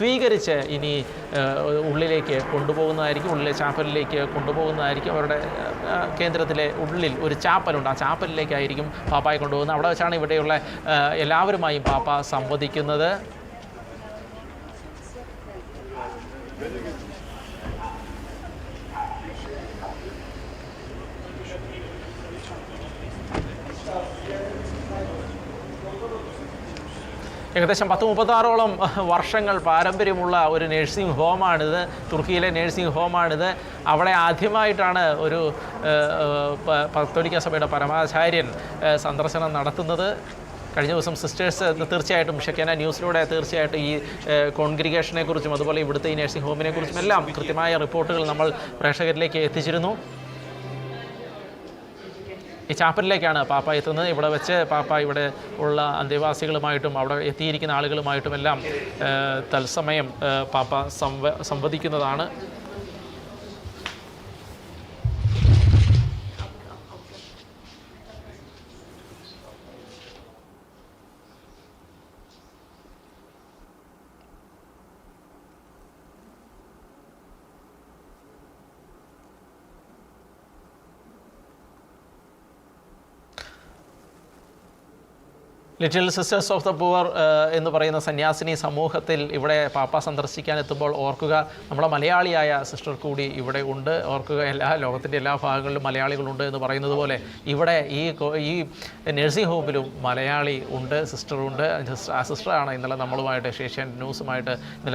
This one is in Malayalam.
സ്വീകരിച്ച് ഇനി ഉള്ളിലേക്ക് കൊണ്ടുപോകുന്നതായിരിക്കും ഉള്ളിലെ ചാപ്പലിലേക്ക് കൊണ്ടുപോകുന്നതായിരിക്കും അവരുടെ കേന്ദ്രത്തിലെ ഉള്ളിൽ ഒരു ചാപ്പലുണ്ട്. ആ ചാപ്പലിലേക്കായിരിക്കും പാപ്പായെ കൊണ്ടുപോകുന്നത്. അവിടെ വെച്ചാണ് ഇവിടെയുള്ള എല്ലാവരുമായും പാപ്പ സംവദിക്കുന്നത്. ഏകദേശം പത്ത് മുപ്പത്താറോളം വർഷങ്ങൾ പാരമ്പര്യമുള്ള ഒരു നേഴ്സിംഗ് ഹോമാണിത്. തുർക്കിയിലെ നേഴ്സിംഗ് ഹോമാണിത്. അവിടെ ആദ്യമായിട്ടാണ് ഒരു പത്തോലിക്ക സഭയുടെ പരമാചാര്യൻ സന്ദർശനം നടത്തുന്നത്. കഴിഞ്ഞ ദിവസം സിസ്റ്റേഴ്സ് തീർച്ചയായിട്ടും ഷെക്കാന ന്യൂസിലൂടെ തീർച്ചയായിട്ടും ഈ കോൺഗ്രിഗേഷനെക്കുറിച്ചും അതുപോലെ ഇവിടുത്തെ ഈ നഴ്സിംഗ് ഹോമിനെക്കുറിച്ചും എല്ലാം കൃത്യമായ റിപ്പോർട്ടുകൾ നമ്മൾ പ്രേക്ഷകരിലേക്ക് എത്തിച്ചിരുന്നു. ഈ ചാപ്പലിലേക്കാണ് പാപ്പ എത്തുന്നത്. ഇവിടെ വെച്ച് പാപ്പ ഇവിടെ ഉള്ള അന്തേവാസികളുമായിട്ടും അവിടെ എത്തിയിരിക്കുന്ന ആളുകളുമായിട്ടുമെല്ലാം തത്സമയം പാപ്പ സംവ സംവദിക്കുന്നതാണ്. Little sisters of the poor എന്ന് പറയുന്ന സന്യാസിനി സമൂഹത്തിൽ ഇവിടെ പാപ്പ സന്ദർശിക്കാൻ എത്തുമ്പോൾ ഓർക്കുക നമ്മുടെ മലയാളിയായ സിസ്റ്റർ കൂടി ഇവിടെ ഉണ്ട്. ഓർക്കുക എല്ലാ ലോകത്തിന്റെ എല്ലാ ഭാഗങ്ങളിലും മലയാളികളുണ്ട് എന്ന് പറയുന്നത് പോലെ ഇവിടെ ഈ ഈ നഴ്സിംഗ് ഹോമിലും മലയാളി ഉണ്ട് സിസ്റ്ററുണ്ട് സിസ്റ്ററാണ് ഇന്നലെ നമ്മളുമായിട്ട് ഏഷ്യൻ ന്യൂസുമായിട്ട് ഇന്നലെ